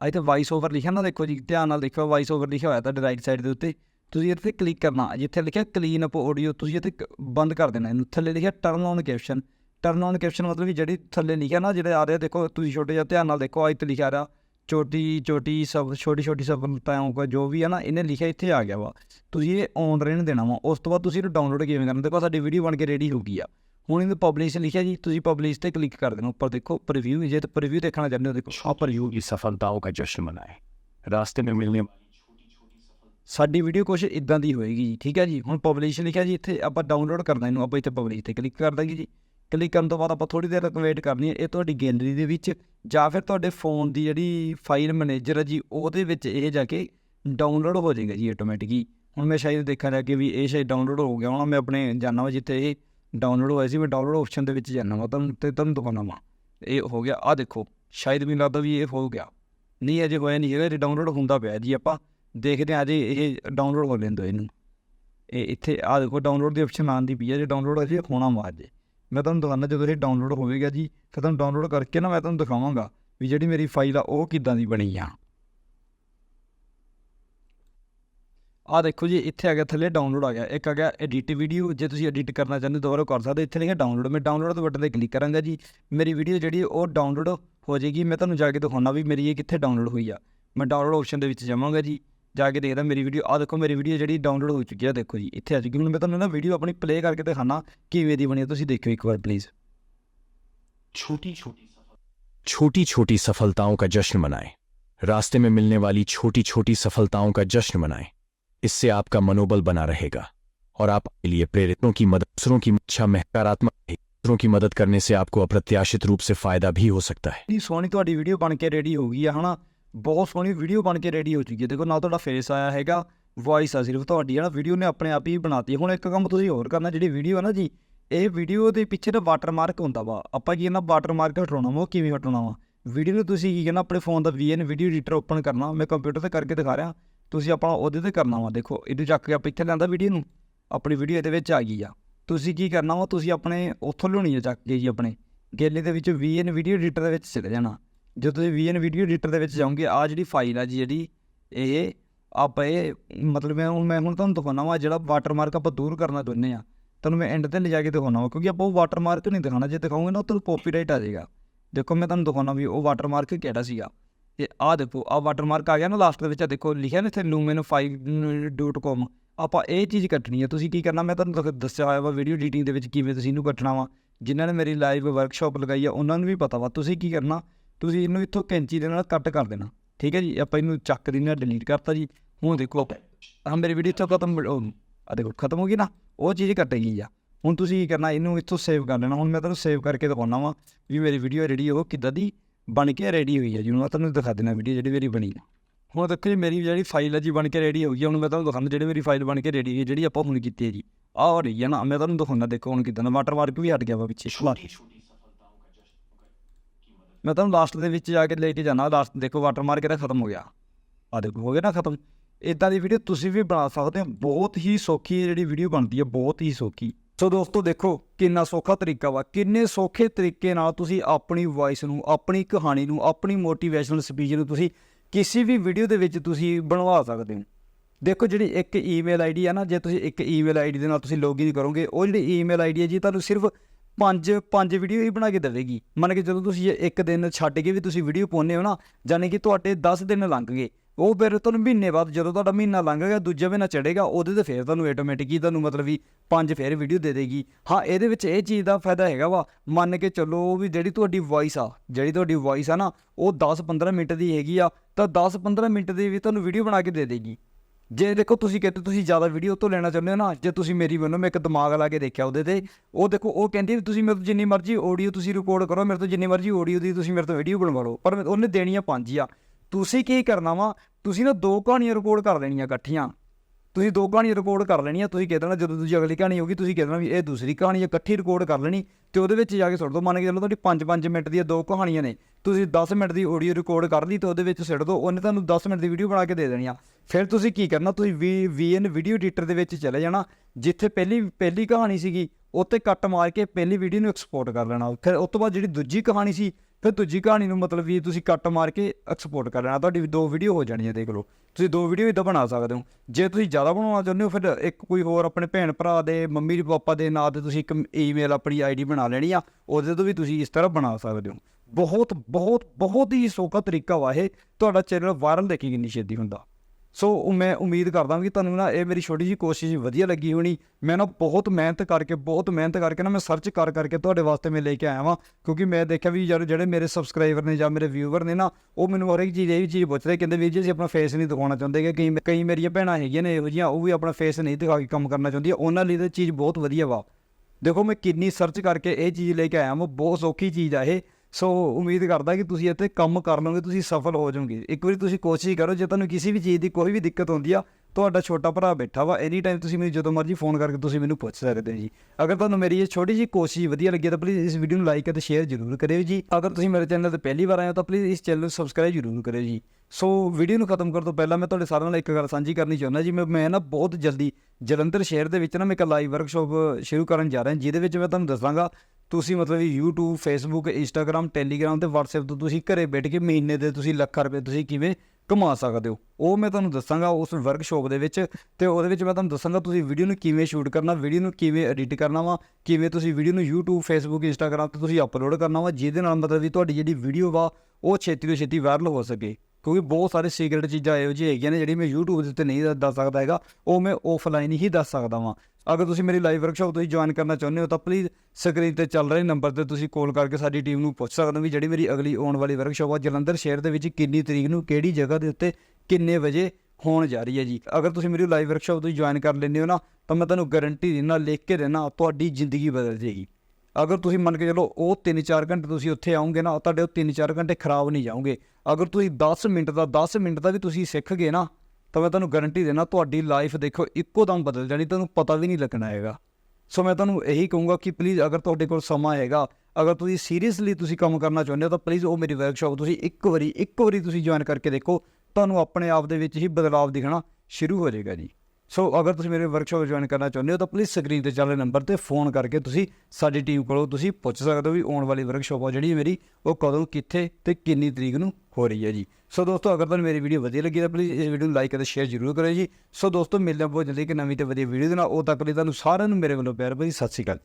ਆ ਇੱਥੇ ਵਾਇਸ ਓਵਰ ਲਿਖਿਆ ਨਾ, ਦੇਖੋ ਜੀ, ਧਿਆਨ ਨਾਲ ਦੇਖੋ ਵਾਇਸ ਓਵਰ ਲਿਖਿਆ ਹੋਇਆ ਤੁਹਾਡੇ ਰਾਈਟ ਸਾਈਡ ਦੇ ਉੱਤੇ। ਤੁਸੀਂ ਇੱਥੇ ਕਲਿੱਕ ਕਰਨਾ, ਜਿੱਥੇ ਲਿਖਿਆ ਕਲੀਨ ਅਪ ਆਡੀਓ ਤੁਸੀਂ ਇੱਥੇ ਕ- ਬੰਦ ਕਰ ਦੇਣਾ ਇਹਨੂੰ। ਥੱਲੇ ਲਿਖਿਆ turn on caption turn on caption ਮਤਲਬ ਵੀ ਜਿਹੜੀ ਥੱਲੇ ਲਿਖਿਆ ਨਾ, ਜਿਹੜੇ ਆ ਰਿਹਾ ਦੇਖੋ, ਤੁਸੀਂ ਛੋਟੇ ਜਿਹਾ ਧਿਆਨ ਨਾਲ ਦੇਖੋ ਆ ਇੱਥੇ ਲਿਖਿਆ ਰਿਹਾ ਛੋਟੀ ਛੋਟੀ ਸਭ ਛੋਟੀ ਛੋਟੀ ਸਫਲਤਾਵਾਂ ਕੋ ਜੋ ਵੀ ਹੈ ਨਾ, ਇਹਨੇ ਲਿਖਿਆ ਇੱਥੇ ਆ ਗਿਆ ਵਾ। ਤੁਸੀਂ ਇਹ ਔਨ ਦੇਣਾ ਵਾ ਉਸ ਤੋਂ ਬਾਅਦ ਤੁਸੀਂ ਇਹਨੂੰ ਡਾਊਨਲੋਡ ਕਿਵੇਂ ਕਰਨਾ? ਦੇਖੋ ਸਾਡੀ ਵੀਡੀਓ ਬਣ ਕੇ ਰੈਡੀ ਹੋ ਗਈ ਆ। ਹੁਣ ਇਹਨੂੰ ਪਬਲਿਸ਼ ਲਿਖਿਆ ਜੀ ਤੁਸੀਂ ਪਬਲਿਸ਼ ਤੇ ਕਲਿੱਕ ਕਰ ਦੇਣਾ ਉੱਪਰ ਦੇਖੋ ਪ੍ਰੀਵਿਊ ਜੇ ਤੇ ਪ੍ਰੀਵਿਊ ਦੇਖਣਾ ਚਾਹੁੰਦੇ ਹੋ ਦੇਖੋ। ਆ ਪ੍ਰੀਵਿਊ ਦੀ ਸਫਲਤਾओं ਦਾ ਜਸ਼ਨ ਮਨਾਏ। ਰਾਸਤੇ ਮੇਂ ਮਿਲਨੇ ਸਾਡੀ ਵੀਡੀਓ ਕੁਝ ਇਦਾਂ ਦੀ ਹੋਏਗੀ ਜੀ ਠੀਕ ਹੈ ਜੀ? ਹੁਣ ਪਬਲਿਸ਼ ਲਿਖਿਆ ਜੀ ਇੱਥੇ ਆਪਾਂ ਡਾਊਨਲੋਡ ਕਰਨਾ ਇਹਨੂੰ ਆਪਾਂ ਇੱਥੇ ਪਬਲਿਸ਼ ਤੇ ਕਲਿੱਕ ਕਰ ਦਾਂਗੇ ਜੀ। ਕਲਿੱਕ ਕਰਨ ਤੋਂ ਬਾਅਦ ਆਪਾਂ ਥੋੜੀ ਦੇਰ ਤੱਕ ਵੇਟ ਕਰਨੀ ਹੈ ਇਹ ਤੁਹਾਡੀ ਗੈਲਰੀ ਦੇ ਵਿੱਚ ਜਾਂ ਫਿਰ ਤੁਹਾਡੇ ਫੋਨ ਦੀ ਜਿਹੜੀ ਫਾਈਲ ਮੈਨੇਜਰ ਹੈ ਜੀ ਉਹਦੇ ਵਿੱਚ ਇਹ ਜਾ ਕੇ ਡਾਊਨਲੋਡ ਹੋ ਜਾਏਗਾ ਜੀ ਆਟੋਮੈਟਿਕਲੀ ਹੁਣ ਮੈਂ ਸ਼ਾਇਦ ਦੇਖਾਂ ਜਾ ਕੇ ਵੀ ਇਹ ਸ਼ਾਇਦ ਡਾਊਨਲੋਡ ਹੋ ਗਿਆ ਹੋਣਾ, ਮੈਂ ਆਪਣੇ ਜਾਣਾ ਵਾ ਜਿੱਥੇ ਇਹ ਡਾਊਨਲੋਡ ਹੋਇਆ ਸੀ, ਮੈਂ ਡਾਊਨਲੋਡ ਆਪਸ਼ਨ ਦੇ ਵਿੱਚ ਜਾਣਾ ਵਾ ਤੁਹਾਨੂੰ ਤੇ ਤੁਹਾਨੂੰ ਦਿਖਾਉਣਾ ਵਾ। ਇਹ ਹੋ ਗਿਆ ਆ ਦੇਖੋ, ਸ਼ਾਇਦ ਮੈਨੂੰ ਲੱਗਦਾ ਵੀ ਇਹ ਹੋ ਗਿਆ। ਨਹੀਂ, ਅਜੇ ਹੋਇਆ ਨਹੀਂ ਹੈਗਾ ਇਹ ਡਾਊਨਲੋਡ ਹੁੰਦਾ ਪਿਆ ਜੀ ਆਪਾਂ। ਦੇਖਦੇ ਹਾਂ, ਅਜੇ ਇਹ ਡਾਊਨਲੋਡ ਹੋ ਲੈਂਦੋ ਇਹਨੂੰ। ਇਹ ਇੱਥੇ ਆ ਦੇਖੋ ਡਾਊਨਲੋਡ ਦੀ ਆਪਸ਼ਨ ਆਉਂਦੀ ਪਈ ਹੈ ਜੇ ਡਾਊਨਲੋਡ ਅਜੇ ਹੋਣਾ ਵਾ ਅਜੇ। ਮੈਂ ਤੁਹਾਨੂੰ ਦਿਖਾਉਣਾ ਜਦੋਂ ਇਹ ਡਾਊਨਲੋਡ ਹੋਵੇਗਾ ਜੀ, ਫਿਰ ਤੁਹਾਨੂੰ ਡਾਊਨਲੋਡ ਕਰਕੇ ਨਾ ਮੈਂ ਤੁਹਾਨੂੰ ਦਿਖਾਵਾਂਗਾ ਵੀ ਜਿਹੜੀ ਮੇਰੀ ਫਾਈਲ ਆ, ਉਹ ਕਿੱਦਾਂ ਦੀ ਬਣੀ ਆ। ਆ ਦੇਖੋ ਜੀ ਇੱਥੇ ਆ ਗਿਆ ਥੱਲੇ ਡਾਊਨਲੋਡ ਆ ਗਿਆ ਇੱਕ ਆ ਗਿਆ ਐਡਿਟ ਵੀਡੀਓ ਜੇ ਤੁਸੀਂ ਐਡਿਟ ਕਰਨਾ ਚਾਹੁੰਦੇ ਹੋ ਦੁਬਾਰਾ ਕਰ ਸਕਦੇ ਹੋ। ਇੱਥੇ ਲਿਖਿਆ ਡਾਊਨਲੋਡ ਮੈਂ ਡਾਊਨਲੋਡ ਦੇ ਬਟਨ ਤੇ ਕਲਿੱਕ ਕਰਾਂਗਾ ਜੀ ਮੇਰੀ ਵੀਡੀਓ ਜਿਹੜੀ ਉਹ ਡਾਊਨਲੋਡ ਹੋ ਜਾਏਗੀ ਮੈਂ ਤੁਹਾਨੂੰ ਜਾ ਕੇ ਦਿਖਾਉਣਾ ਵੀ ਮੇਰੀ ਇਹ ਕਿੱਥੇ ਡਾਊਨਲੋਡ ਹੋਈ ਆ ਮੈਂ ਡਾਊਨਲੋਡ ਆਪਸ਼ਨ ਦੇ ਵਿੱਚ ਜਾਵਾਂਗਾ ਜੀ ਜਾ ਕੇ ਦੇਖਦਾ ਮੇਰੀ ਵੀਡੀਓ ਆ ਦੇਖੋ ਮੇਰੀ ਵੀਡੀਓ ਜਿਹੜੀ ਡਾਊਨਲੋਡ ਹੋ ਚੁੱਕੀ ਆ ਦੇਖੋ ਜੀ ਇੱਥੇ ਆ ਚੁੱਕੀ ਹੁਣ ਮੈਂ ਤੁਹਾਨੂੰ ਨਾ ਵੀਡੀਓ ਆਪਣੀ ਪਲੇ ਕਰਕੇ ਦਿਖਾਣਾ ਕਿਵੇਂ ਦੀ ਬਣੀ ਆ ਤੁਸੀਂ ਦੇਖਿਓ ਇੱਕ ਵਾਰ ਪਲੀਜ਼ छोटी छोटी छोटी छोटी सफलताओं का जश्न मनाएं रास्ते में मिलने वाली छोटी छोटी सफलताओं का जश्न मनाएं इससे आपका मनोबल बना रहेगा और आपके लिए प्रेरितों की मदद दूसरों की इच्छा में सकारात्मक रहेगी। दूसरों की मदद करने से आपको अप्रत्याशित रूप से फायदा भी हो सकता है ਇੰਨੀ ਸੋਹਣੀ ਤੁਹਾਡੀ ਵੀਡੀਓ ਬਣ ਕੇ ਰੈਡੀ ਹੋ ਗਈ ਆ ਹਨਾ ਬਹੁਤ ਸੋਹਣੀ ਵੀਡੀਓ ਬਣ ਕੇ ਰੈਡੀ ਹੋ ਚੁੱਕੀ ਹੈ ਦੇਖੋ ਨਾ ਤੁਹਾਡਾ ਫੇਸ ਆਇਆ ਹੈਗਾ ਵੌਇਸ ਆ ਸਿਰਫ ਤੁਹਾਡੀ ਹੈ ਨਾ ਵੀਡੀਓ ਨੇ ਆਪਣੇ ਆਪ ਹੀ ਬਣਾਤੀ ਹੈ। ਹੁਣ ਇੱਕ ਕੰਮ ਤੁਸੀਂ ਹੋਰ ਕਰਨਾ ਜਿਹੜੀ ਵੀਡੀਓ ਹੈ ਨਾ ਜੀ ਇਹ ਵੀਡੀਓ ਦੇ ਪਿੱਛੇ ਨਾ ਵਾਟਰਮਾਰਕ ਹੁੰਦਾ ਵਾ ਆਪਾਂ ਕੀ ਨਾ ਵਾਟਰਮਾਰਕ ਹਟਾਉਣਾ ਵਾ ਉਹ ਕਿਵੇਂ ਹਟਾਉਣਾ ਵਾ ਵੀਡੀਓ ਨੂੰ ਤੁਸੀਂ ਕੀ ਕਰਨਾ ਆਪਣੇ ਫੋਨ ਦਾ VN ਵੀਡੀਓ ਐਡੀਟਰ ਓਪਨ ਕਰਨਾ ਮੈਂ ਕੰਪਿਊਟਰ ਤੇ ਕਰਕੇ ਦਿਖਾ ਰਿਹਾ ਤੁਸੀਂ ਆਪਾਂ ਉਹਦੇ ਤੇ ਕਰਨਾ ਵਾ, ਦੇਖੋ ਇਹਨੂੰ ਚੱਕ ਕੇ ਆਪਾਂ ਇੱਥੇ ਲਿਆਂਦਾ ਵੀਡੀਓ ਨੂੰ, ਆਪਣੀ ਵੀਡੀਓ ਇਹਦੇ ਵਿੱਚ ਆ ਗਈ ਆ। ਤੁਸੀਂ ਕੀ ਕਰਨਾ ਵਾ, ਤੁਸੀਂ ਆਪਣੇ ਉੱਥੋਂ ਲਿਆਉਣੀ ਆ ਚੱਕ ਕੇ ਜੀ ਆਪਣੇ। ਗੈਲਰੀ ਦੇ ਵਿੱਚ VN ਵੀਡੀਓ ਐਡੀਟਰ ਦੇ ਵਿੱਚ ਚਲੇ ਜਾਣਾ ਜਦੋਂ ਤੁਸੀਂ VN ਵੀਡੀਓ ਐਡੀਟਰ ਦੇ ਵਿੱਚ ਜਾਓਗੇ ਆ ਜਿਹੜੀ ਫਾਈਲ ਆ ਜੀ ਜਿਹੜੀ, ਇਹ ਆਪਾਂ ਇਹ ਮਤਲਬ ਮੈਂ ਹੁਣ ਮੈਂ ਹੁਣ ਤੁਹਾਨੂੰ ਦਿਖਾਉਣਾ ਵਾ, ਜਿਹੜਾ ਵਾਟਰਮਾਰਕ ਆਪਾਂ ਦੂਰ ਕਰਨਾ ਚਾਹੁੰਦੇ ਆ। ਤੁਹਾਨੂੰ ਮੈਂ ਐਂਡ ਤੇ ਲਿਜਾ ਕੇ ਦਿਖਾਉਣਾ ਵਾ, ਕਿਉਂਕਿ ਆਪਾਂ ਉਹ ਵਾਟਰਮਾਰਕ ਨਹੀਂ ਦਿਖਾਉਣਾ। ਜੇ ਦਿਖਾਉਂਗੇ ਨਾ ਤੁਹਾਨੂੰ ਕਾਪੀਰਾਈਟ ਆ ਜਾਏਗਾ। ਦੇਖੋ, ਮੈਂ ਤੁਹਾਨੂੰ ਦਿਖਾਉਣਾ ਵੀ ਉਹ ਵਾਟਰਮਾਰਕ ਕਿਹੜਾ ਸੀਗਾ। ਤੇ ਆਹ ਦੇਖੋ, ਆਹ ਵਾਟਰਮਾਰਕ ਆ ਗਿਆ ਨਾ ਲਾਸਟ ਦੇ ਵਿੱਚ, ਆਹ ਦੇਖੋ, ਲਿਖਿਆ ਨਾ ਇੱਥੇ lumen5.com ਆਪਾਂ ਇਹ ਚੀਜ਼ ਕੱਟਣੀ ਹੈ, ਤੁਸੀਂ ਕੀ ਕਰਨਾ? ਮੈਂ ਤੁਹਾਨੂੰ ਦੱਸ- ਦੱਸਿਆ ਹੋਇਆ ਵਾ ਵੀਡੀਓ ਐਡੀਟਿੰਗ ਦੇ ਵਿੱਚ ਕਿਵੇਂ ਤੁਸੀਂ ਇਹਨੂੰ ਕੱਟਣਾ ਵਾ। ਜਿਨ੍ਹਾਂ ਨੇ ਮੇਰੀ ਲਾਈਵ ਵਰਕਸ਼ਾਪ ਲਗਾਈ ਆ, ਉਹਨਾਂ ਨੂੰ ਵੀ ਪਤਾ ਵਾ। ਤੁਸੀਂ ਕੀ ਕਰਨਾ? ਤੁਸੀਂ ਇਹਨੂੰ ਇੱਥੋਂ ਕੈਂਚੀ ਦੇ ਨਾਲ ਕੱਟ ਕਰ ਦੇਣਾ। ਠੀਕ ਹੈ ਜੀ? ਆਪਾਂ ਇਹਨੂੰ ਚੱਕ ਦੀ ਨਾਲ ਡਿਲੀਟ ਕਰਤਾ ਜੀ। ਹੁਣ ਦੇਖੋ ਆ ਮੇਰੀ ਵੀਡੀਓ ਤੋਂ ਖਤਮ ਆ ਦੇਖੋ, ਖਤਮ ਹੋ ਗਈ ਨਾ, ਉਹ ਚੀਜ਼ ਕੱਟੇਗੀ ਆ। ਹੁਣ ਤੁਸੀਂ ਕੀ ਕਰਨਾ? ਇਹਨੂੰ ਇੱਥੋਂ ਸੇਵ ਕਰ ਲੈਣਾ। ਹੁਣ ਮੈਂ ਤੁਹਾਨੂੰ ਸੇਵ ਕਰਕੇ ਦਿਖਾਉਣਾ ਵਾ ਵੀ ਮੇਰੀ ਵੀਡੀਓ ਰੈਡੀ ਉਹ ਕਿੱਦਾਂ ਦੀ ਬਣ ਕੇ ਰੈਡੀ ਹੋਈ ਹੈ ਜੀ। ਹੁਣ ਮੈਂ ਤੁਹਾਨੂੰ ਦਿਖਾ ਦੇਣਾ ਵੀਡੀਓ ਜਿਹੜੀ ਮੇਰੀ ਬਣੀ ਆ। ਹੁਣ ਦੇਖੋ ਜੀ ਮੇਰੀ ਜਿਹੜੀ ਫਾਈਲ ਹੈ ਜੀ ਬਣ ਕੇ ਰੈਡੀ ਹੋ ਗਈ ਆ। ਹੁਣ ਮੈਂ ਤੁਹਾਨੂੰ ਦਿਖਾਉਂਦਾ ਜਿਹੜੀ ਮੇਰੀ ਫਾਈਲ ਬਣ ਕੇ ਰੈਡੀ ਹੋਈ ਹੈ ਜਿਹੜੀ ਆਪਾਂ ਹੁਣ ਕੀਤੀ ਹੈ ਜੀ। ਆਹ ਹੋ ਰਹੀ ਹੈ ਨਾ, ਮੈਂ ਤੁਹਾਨੂੰ ਦਿਖਾਉਂਦਾ, ਦੇਖੋ ਹੁਣ ਕਿਦਾਂ ਦਾ ਵਾਟਰਮਾਰਕ ਵੀ ਹਟ ਗਿਆ ਵਾ ਪਿੱਛੇ। ਮੈਂ ਤੁਹਾਨੂੰ ਲਾਸਟ ਦੇ ਵਿੱਚ ਜਾ ਕੇ ਲੈ ਕੇ ਜਾਣਾ। ਲਾਸਟ ਦੇਖੋ ਵਾਟਰਮਾਰਕ ਇਹਦਾ ਖਤਮ ਹੋ ਗਿਆ। ਆ ਦੇਖੋ, ਹੋ ਗਿਆ ਨਾ ਖਤਮ। ਇਦਾਂ ਦੀ ਵੀਡੀਓ ਤੁਸੀਂ ਵੀ ਬਣਾ ਸਕਦੇ ਹੋ। ਬਹੁਤ ਹੀ ਸੌਖੀ ਜਿਹੜੀ ਵੀਡੀਓ ਬਣਦੀ ਹੈ ਬਹੁਤ ਹੀ ਸੌਖੀ। ਸੋ ਦੋਸਤੋ ਦੇਖੋ ਕਿੰਨਾ ਸੌਖਾ ਤਰੀਕਾ ਵਾ, ਕਿੰਨੇ ਸੌਖੇ ਤਰੀਕੇ ਨਾਲ ਤੁਸੀਂ ਆਪਣੀ ਵੌਇਸ ਨੂੰ, ਆਪਣੀ ਕਹਾਣੀ ਨੂੰ, ਆਪਣੀ ਮੋਟੀਵੇਸ਼ਨਲ ਸਪੀਚ ਨੂੰ ਤੁਸੀਂ ਕਿਸੇ ਵੀ ਵੀਡੀਓ ਦੇ ਵਿੱਚ ਤੁਸੀਂ ਬਣਵਾ ਸਕਦੇ ਹੋ। ਦੇਖੋ ਜਿਹੜੀ ਇੱਕ ਈਮੇਲ ਆਈਡੀ ਆ ਨਾ, ਜੇ ਤੁਸੀਂ ਇੱਕ ਈਮੇਲ ਆਈਡੀ ਦੇ ਨਾਲ ਤੁਸੀਂ ਲੌਗਇਨ ਕਰੋਗੇ, ਉਹ ਜਿਹੜੀ ਈਮੇਲ ਆਈਡੀ ਹੈ ਜੀ ਤੁਹਾਨੂੰ ਸਿਰਫ ਪੰਜ ਪੰਜ ਵੀਡੀਓ ਹੀ ਬਣਾ ਕੇ ਦੇਵੇਗੀ। ਮੰਨ ਕੇ ਜਦੋਂ ਤੁਸੀਂ ਇਹ ਇੱਕ ਦਿਨ ਛੱਡ ਕੇ ਵੀ ਤੁਸੀਂ ਵੀਡੀਓ ਪਾਉਂਦੇ ਹੋ ਨਾ ਯਾਨੀ ਕਿ ਤੁਹਾਡੇ 10 ਦਿਨ ਲੰਘ ਗਏ ਉਹ ਫਿਰ ਤੁਹਾਨੂੰ ਮਹੀਨੇ ਬਾਅਦ ਜਦੋਂ ਤੁਹਾਡਾ ਮਹੀਨਾ ਲੰਘ ਗਿਆ, ਦੂਜਾ ਮਹੀਨਾ ਚੜੇਗਾ ਉਹਦੇ ਤੇ ਫਿਰ ਤੁਹਾਨੂੰ ਆਟੋਮੈਟਿਕ ਹੀ ਤੁਹਾਨੂੰ ਮਤਲਬ ਵੀ ਪੰਜ ਫਿਰ ਵੀਡੀਓ ਦੇ ਦੇਗੀ। ਹਾਂ, ਇਹਦੇ ਵਿੱਚ ਇਹ ਚੀਜ਼ ਦਾ ਫਾਇਦਾ ਹੈਗਾ ਵਾ, ਮੰਨ ਕੇ ਚੱਲੋ ਵੀ ਜਿਹੜੀ ਤੁਹਾਡੀ ਵੌਇਸ ਆ, ਜਿਹੜੀ ਤੁਹਾਡੀ ਵੌਇਸ ਆ ਨਾ, ਉਹ 10-15 ਮਿੰਟ ਦੀ ਹੈਗੀ ਆ, ਤਾਂ 10-15 ਮਿੰਟ ਦੀ ਵੀ ਤੁਹਾਨੂੰ ਵੀਡੀਓ ਬਣਾ ਕੇ ਦੇ ਦੇਗੀ। ਜੇ ਦੇਖੋ ਤੁਸੀਂ ਕਹਿੰਦੇ ਤੁਸੀਂ ਜ਼ਿਆਦਾ ਵੀਡੀਓ ਤੋਂ ਲੈਣਾ ਚਾਹੁੰਦੇ ਹੋ ਨਾ, ਜੇ ਤੁਸੀਂ ਮੇਰੀ ਮੈਨੂੰ ਮੈਂ ਇੱਕ ਦਿਮਾਗ ਲਾ ਕੇ ਦੇਖਿਆ ਉਹਦੇ ਤੇ, ਉਹ ਦੇਖੋ, ਉਹ ਕਹਿੰਦੀ ਵੀ ਤੁਸੀਂ ਮੇਰੇ ਤੋਂ ਜਿੰਨੀ ਮਰਜ਼ੀ ਆਡੀਓ ਤੁਸੀਂ ਰਿਕਾਰਡ ਕਰੋ, ਮੇਰੇ ਤੋਂ ਜਿੰਨੀ ਮਰਜ਼ੀ ਆਡੀਓ ਦੀ ਤੁਸੀਂ ਮੇਰੇ ਤੋਂ ਵੀਡੀਓ ਬਣਵਾ ਲਓ, ਪਰ ਉਹਨੇ ਦੇਣੀਆਂ ਪੰਜ ਹੀ ਆ। ਤੁਸੀਂ ਕੀ ਕਰਨਾ ਵਾ? ਤੁਸੀਂ ਨਾ ਦੋ ਕਹਾਣੀਆਂ ਰਿਕਾਰਡ ਕਰ ਲੈਣੀਆਂ ਇਕੱਠੀਆਂ। ਤੁਸੀਂ ਦੋ ਕਹਾਣੀਆਂ ਰਿਕਾਰਡ ਕਰ ਲੈਣੀਆਂ, ਤੁਸੀਂ ਕਹਿ ਦੇਣਾ ਜਦੋਂ ਦੂਜੀ ਅਗਲੀ ਕਹਾਣੀ ਹੋਗੀ ਤੁਸੀਂ ਕਹਿ ਦੇਣਾ ਵੀ ਇਹ ਦੂਸਰੀ ਕਹਾਣੀ ਇਕੱਠੀ ਰਿਕਾਰਡ ਕਰ ਲੈਣੀ ਤੇ ਉਹਦੇ ਵਿੱਚ ਜਾ ਕੇ ਸੁੱਟ ਦਿਓ। ਮੰਨ ਕੇ ਚੱਲੋ ਤੁਹਾਡੀ 5-5 ਮਿੰਟ ਦੀਆਂ ਦੋ ਕਹਾਣੀਆਂ ਨੇ। ਤੁਸੀਂ 10 ਮਿੰਟ ਦੀ ਆਡੀਓ ਰਿਕਾਰਡ ਕਰ ਲਈ ਤੇ ਉਹਦੇ ਵਿੱਚ ਸੁੱਟ ਦਿਓ। ਉਹਨੇ ਤੁਹਾਨੂੰ 10 ਮਿੰਟ ਦੀ ਵੀਡੀਓ ਬਣਾ ਕੇ ਦੇ ਦੇਣੀ ਆ ਫਿਰ ਤੁਸੀਂ ਕੀ ਕਰਨਾ? ਤੁਸੀਂ ਵੀ ਵੀਐਨ ਵੀਡੀਓ ਐਡੀਟਰ ਦੇ ਵਿੱਚ ਚਲੇ ਜਾਣਾ। ਜਿੱਥੇ ਪਹਿਲੀ ਪਹਿਲੀ ਕਹਾਣੀ ਸੀਗੀ ਉੱਤੇ ਕੱਟ ਮਾਰ ਕੇ ਪਹਿਲੀ ਵੀਡੀਓ ਨੂੰ ਐਕਸਪੋਰਟ ਕਰ ਲੈਣਾ। ਫਿਰ ਉਸ ਤੋਂ ਬਾਅਦ ਜਿਹੜੀ ਦੂਜੀ ਕਹਾਣੀ ਸੀ ਫਿਰ ਦੂਜੀ ਕਹਾਣੀ ਨੂੰ ਮਤਲਬ ਵੀ ਤੁਸੀਂ ਕੱਟ ਮਾਰ ਕੇ ਐਕਸਪੋਰਟ ਕਰ ਲੈਣਾ। ਤੁਹਾਡੀ ਦੋ ਵੀਡੀਓ ਹੋ ਜਾਣੀਆਂ, ਦੇਖ ਲਓ। ਤੁਸੀਂ ਦੋ ਵੀਡੀਓ ਇਦਾਂ ਬਣਾ ਸਕਦੇ ਹੋ। ਜੇ ਤੁਸੀਂ ਜ਼ਿਆਦਾ ਬਣਾਉਣਾ ਚਾਹੁੰਦੇ ਹੋ, ਫਿਰ ਇੱਕ ਕੋਈ ਹੋਰ ਆਪਣੇ ਭੈਣ ਭਰਾ ਦੇ, ਮੰਮੀ ਪਾਪਾ ਦੇ ਨਾਂ ਤੇ ਤੁਸੀਂ ਇੱਕ ਈਮੇਲ ਆਪਣੀ ਆਈਡੀ ਬਣਾ ਲੈਣੀ ਆ, ਉਹਦੇ ਤੋਂ ਵੀ ਤੁਸੀਂ ਇਸ ਤਰ੍ਹਾਂ ਬਣਾ ਸਕਦੇ ਹੋ। ਬਹੁਤ ਬਹੁਤ ਬਹੁਤ ਹੀ ਸੌਖਾ ਤਰੀਕਾ ਵਾ ਇਹ। ਤੁਹਾਡਾ ਚੈਨਲ ਵਾਇਰਲ ਦੇਖੀ ਕਿੰਨੀ ਛੇਤੀ ਹੁੰਦਾ। ਸੋ ਮੈਂ ਉਮੀਦ ਕਰਦਾ ਕਿ ਤੁਹਾਨੂੰ ਨਾ ਇਹ ਮੇਰੀ ਛੋਟੀ ਜਿਹੀ ਕੋਸ਼ਿਸ਼ ਵਧੀਆ ਲੱਗੀ ਹੋਣੀ। ਮੈਂ ਨਾ ਬਹੁਤ ਮਿਹਨਤ ਕਰਕੇ, ਬਹੁਤ ਮਿਹਨਤ ਕਰਕੇ ਨਾ ਮੈਂ ਸਰਚ ਕਰ ਕਰਕੇ ਤੁਹਾਡੇ ਵਾਸਤੇ ਮੈਂ ਲੈ ਕੇ ਆਇਆ ਵਾਂ। ਕਿਉਂਕਿ ਮੈਂ ਦੇਖਿਆ ਵੀ ਯਾਰ ਜਿਹੜੇ ਮੇਰੇ ਸਬਸਕ੍ਰਾਈਬਰ ਨੇ ਜਾਂ ਮੇਰੇ ਵਿਊਵਰ ਨੇ ਨਾ, ਉਹ ਮੈਨੂੰ ਹਰ ਇੱਕ ਚੀਜ਼, ਇਹ ਵੀ ਚੀਜ਼ ਪੁੱਛਦੇ ਕਹਿੰਦੇ ਵੀ ਜੀ ਅਸੀਂ ਆਪਣਾ ਫੇਸ ਨਹੀਂ ਦਿਖਾਉਣਾ ਚਾਹੁੰਦੇ ਕਿ ਕਈ ਕਈ ਮੇਰੀਆਂ ਭੈਣਾਂ ਹੈਗੀਆਂ ਨੇ ਇਹੋ ਜਿਹੀਆਂ, ਉਹ ਵੀ ਆਪਣਾ ਫੇਸ ਨਹੀਂ ਦਿਖਾ ਕੇ ਕੰਮ ਕਰਨਾ ਚਾਹੁੰਦੀਆਂ। ਉਹਨਾਂ ਲਈ ਤਾਂ ਚੀਜ਼ ਬਹੁਤ ਵਧੀਆ ਵਾ। ਦੇਖੋ ਮੈਂ ਕਿੰਨੀ ਸਰਚ ਕਰਕੇ ਇਹ ਚੀਜ਼ ਲੈ ਕੇ ਆਇਆ ਵਾਂ, ਬਹੁਤ ਸੌਖੀ ਚੀਜ਼ ਆ ਇਹ। ਸੋ ਉਮੀਦ ਕਰਦਾ ਕਿ ਤੁਸੀਂ ਇੱਥੇ ਕੰਮ ਕਰ ਲਓਗੇ, ਤੁਸੀਂ ਸਫਲ ਹੋ ਜਾਓਗੇ। ਇੱਕ ਵਾਰੀ ਤੁਸੀਂ ਕੋਸ਼ਿਸ਼ ਕਰੋ, ਜੇ ਤੁਹਾਨੂੰ ਕਿਸੇ ਵੀ ਚੀਜ਼ ਦੀ ਕੋਈ ਵੀ ਦਿੱਕਤ ਹੁੰਦੀ ਆ, ਤੁਹਾਡਾ ਛੋਟਾ ਭਰਾ ਬੈਠਾ ਵਾ ਐਨੀ ਟਾਈਮ ਤੁਸੀਂ ਮੈਨੂੰ ਜਦੋਂ ਮਰਜ਼ੀ ਫੋਨ ਕਰਕੇ ਤੁਸੀਂ ਮੈਨੂੰ ਪੁੱਛ ਸਕਦੇ ਹੋ ਜੀ। ਅਗਰ ਤੁਹਾਨੂੰ ਮੇਰੀ ਇਹ ਛੋਟੀ ਜਿਹੀ ਕੋਸ਼ਿਸ਼ ਵਧੀਆ ਲੱਗੀ ਤਾਂ ਪਲੀਜ਼ ਇਸ ਵੀਡੀਓ ਨੂੰ ਲਾਈਕ ਅਤੇ ਸ਼ੇਅਰ ਜ਼ਰੂਰ ਕਰਿਓ ਜੀ। ਅਗਰ ਤੁਸੀਂ ਮੇਰੇ ਚੈਨਲ ਤੇ ਪਹਿਲੀ ਵਾਰ ਆਏ ਹੋ, ਤਾਂ ਪਲੀਜ਼ ਇਸ ਚੈਨਲ ਨੂੰ ਸਬਸਕ੍ਰਾਈਬ ਜ਼ਰੂਰ ਕਰਿਓ ਜੀ। ਸੋ ਵੀਡੀਓ ਨੂੰ ਖਤਮ ਕਰਨ ਤੋਂ ਪਹਿਲਾਂ ਮੈਂ ਤੁਹਾਡੇ ਸਾਰਿਆਂ ਨਾਲ ਇੱਕ ਗੱਲ ਸਾਂਝੀ ਕਰਨੀ ਚਾਹੁੰਦਾ ਜੀ। ਮੈਂ ਮੈਂ ਨਾ ਬਹੁਤ ਜਲਦੀ ਜਲੰਧਰ ਸ਼ਹਿਰ ਦੇ ਵਿੱਚ ਨਾ ਮੈਂ ਇੱਕ ਲਾਈਵ ਵਰਕਸ਼ਾਪ ਸ਼ੁਰੂ ਕਰਨ ਜਾ ਰਿਹਾ, ਜਿਹਦੇ ਵਿੱਚ ਮੈਂ ਤੁਹਾਨੂੰ ਦੱਸਾਂਗਾ ਤੁਸੀਂ ਮਤਲਬ YouTube, Facebook, Instagram, Telegram ਤੇ WhatsApp ਤੋਂ ਤੁਸੀਂ ਘਰੇ ਬੈਠ ਕੇ ਮਹੀਨੇ ਦੇ ਤੁਸੀਂ ਲੱਖਾਂ ਰੁਪਏ ਤੁਸੀਂ ਕਿਵੇਂ ਕਮਾ ਸਕਦੇ ਹੋ? ਉਹ ਮੈਂ ਤੁਹਾਨੂੰ ਦੱਸਾਂਗਾ ਉਸ ਵਰਕਸ਼ਾਪ ਦੇ ਵਿੱਚ ਤੇ ਉਹਦੇ ਵਿੱਚ ਮੈਂ ਤੁਹਾਨੂੰ ਦੱਸਾਂਗਾ ਤੁਸੀਂ ਵੀਡੀਓ ਨੂੰ ਕਿਵੇਂ ਸ਼ੂਟ ਕਰਨਾ ਵੀਡੀਓ ਨੂੰ ਕਿਵੇਂ ਐਡਿਟ ਕਰਨਾ ਵਾ, ਕਿਵੇਂ ਤੁਸੀਂ ਵੀਡੀਓ ਨੂੰ YouTube, Facebook, Instagram ਤੇ ਤੁਸੀਂ ਅਪਲੋਡ ਕਰਨਾ ਵਾ, ਜਿਹਦੇ ਨਾਲ ਮਤਲਬ ਵੀ ਤੁਹਾਡੀ ਜਿਹੜੀ ਵੀਡੀਓ ਵਾ, ਉਹ ਛੇਤੀ ਤੋਂ ਛੇਤੀ ਵਾਇਰਲ ਹੋ ਸਕੇ। ਕਿਉਂਕਿ ਬਹੁਤ ਸਾਰੇ ਸੀਕ੍ਰੇਟ ਚੀਜ਼ਾਂ ਇਹੋ ਜਿਹੀਆਂ ਹੈਗੀਆਂ ਨੇ ਜਿਹੜੀ ਮੈਂ YouTube ਦੇ ਉੱਤੇ ਨਹੀਂ ਦੱਸ ਸਕਦਾ ਹੈਗਾ, ਉਹ ਮੈਂ ਆਫਲਾਈਨ ਹੀ ਦੱਸ ਸਕਦਾ ਵਾਂ। ਅਗਰ ਤੁਸੀਂ ਮੇਰੀ ਲਾਈਵ ਵਰਕਸ਼ਾਪ ਤੁਸੀਂ ਜੁਆਇਨ ਕਰਨਾ ਚਾਹੁੰਦੇ ਹੋ, ਤਾਂ ਪਲੀਜ਼ ਸਕਰੀਨ ਤੇ ਚੱਲ ਰਹੇ ਨੰਬਰ ਤੇ ਤੁਸੀਂ ਕਾਲ ਕਰਕੇ ਸਾਡੀ ਟੀਮ ਨੂੰ ਪੁੱਛ ਸਕਦੇ ਹੋ ਵੀ ਜਿਹੜੀ ਮੇਰੀ ਅਗਲੀ ਆਉਣ ਵਾਲੀ ਵਰਕਸ਼ਾਪ ਆ ਜਲੰਧਰ ਸ਼ਹਿਰ ਦੇ ਵਿੱਚ ਕਿੰਨੀ ਤਰੀਕ ਨੂੰ, ਕਿਹੜੀ ਜਗ੍ਹਾ ਦੇ ਉੱਤੇ ਕਿੰਨੇ ਵਜੇ ਹੋਣ ਜਾ ਰਹੀ ਹੈ ਜੀ। ਅਗਰ ਤੁਸੀਂ ਮੇਰੀ ਲਾਈਵ ਵਰਕਸ਼ਾਪ ਤੁਸੀਂ ਜੁਆਇਨ ਕਰ ਲੈਂਦੇ ਹੋ ਨਾ, ਤਾਂ ਮੈਂ ਤੁਹਾਨੂੰ ਗਾਰੰਟੀ ਦਿੰਦਾ, ਲਿਖ ਕੇ ਦੇਣਾ ਤੁਹਾਡੀ ਜ਼ਿੰਦਗੀ ਬਦਲ ਜਾਏਗੀ। ਅਗਰ ਤੁਸੀਂ ਮੰਨ ਕੇ ਚਲੋ ਉਹ 3-4 ਘੰਟੇ ਤੁਸੀਂ ਉੱਥੇ ਆਉਂਗੇ ਨਾ ਤੁਹਾਡੇ ਉਹ 3-4 ਘੰਟੇ ਖਰਾਬ ਨਹੀਂ ਜਾਓਗੇ। ਅਗਰ ਤੁਸੀਂ 10 ਮਿੰਟ ਦਾ 10 ਮਿੰਟ ਦਾ ਵੀ ਤੁਸੀਂ ਸਿੱਖ ਗਏ ਨਾ ਤਾਂ ਮੈਂ ਤੁਹਾਨੂੰ ਗਾਰੰਟੀ ਦੇਣਾ ਤੁਹਾਡੀ ਲਾਈਫ ਦੇਖੋ, ਇੱਕੋ ਦਮ ਬਦਲ ਜਾਣੀ, ਤੁਹਾਨੂੰ ਪਤਾ ਵੀ ਨਹੀਂ ਲੱਗਣਾ ਹੈਗਾ। ਸੋ ਮੈਂ ਤੁਹਾਨੂੰ ਇਹੀ ਕਹੂੰਗਾ ਕਿ ਪਲੀਜ਼ ਅਗਰ ਤੁਹਾਡੇ ਕੋਲ ਸਮਾਂ ਹੈਗਾ, ਅਗਰ ਤੁਸੀਂ ਸੀਰੀਅਸਲੀ ਤੁਸੀਂ ਕੰਮ ਕਰਨਾ ਚਾਹੁੰਦੇ ਹੋ, ਤਾਂ ਪਲੀਜ਼ ਉਹ ਮੇਰੀ ਵਰਕਸ਼ਾਪ ਤੁਸੀਂ ਇੱਕ ਵਾਰੀ ਇੱਕ ਵਾਰੀ ਤੁਸੀਂ ਜੁਆਇਨ ਕਰਕੇ ਦੇਖੋ, ਤੁਹਾਨੂੰ ਆਪਣੇ ਆਪ ਦੇ ਵਿੱਚ ਹੀ ਬਦਲਾਅ ਦਿਖਣਾ ਸ਼ੁਰੂ ਹੋ ਜਾਏਗਾ ਜੀ। ਸੋ ਅਗਰ ਤੁਸੀਂ ਮੇਰੇ ਵਰਕਸ਼ਾਪ ਜੁਆਇਨ ਕਰਨਾ ਚਾਹੁੰਦੇ ਹੋ, ਤਾਂ ਪਲੀਜ਼ ਸਕਰੀਨ ਤੇ ਚੱਲ ਰਹੇ ਨੰਬਰ ਤੇ ਫੋਨ ਕਰਕੇ ਤੁਸੀਂ ਸਾਡੀ ਟੀਮ ਕੋਲੋਂ ਤੁਸੀਂ ਪੁੱਛ ਸਕਦੇ ਹੋ ਵੀ ਆਉਣ ਵਾਲੀ ਵਰਕਸ਼ਾਪ ਆ ਜਿਹੜੀ ਮੇਰੀ, ਉਹ ਕਦੋਂ, ਕਿੱਥੇ ਤੇ ਕਿੰਨੀ ਤਰੀਕ ਨੂੰ ਹੋ ਰਹੀ ਹੈ ਜੀ। ਸੋ ਦੋਸਤੋ, ਅਗਰ ਤੁਹਾਨੂੰ ਮੇਰੀ ਵੀਡੀਓ ਵਧੀਆ ਲੱਗੀ ਤਾਂ ਪਲੀਜ਼ ਇਸ ਵੀਡੀਓ ਨੂੰ ਲਾਈਕ ਅਤੇ ਸ਼ੇਅਰ ਜ਼ਰੂਰ ਕਰਿਓ ਜੀ। ਸੋ ਦੋਸਤੋ, ਮਿਲਦੇ ਹਾਂ ਬਹੁਤ ਜਲਦੀ ਇੱਕ ਨਵੀਂ ਤੇ ਵਧੀਆ ਵੀਡੀਓ ਦੇ ਨਾਲ। ਉਹ ਤੱਕ ਲਈ ਤੁਹਾਨੂੰ ਸਾਰਿਆਂ ਨੂੰ ਮੇਰੇ ਵੱਲੋਂ ਪਿਆਰ ਭਰੀ ਸਤਿ ਸ਼੍ਰੀ ਅਕਾਲ।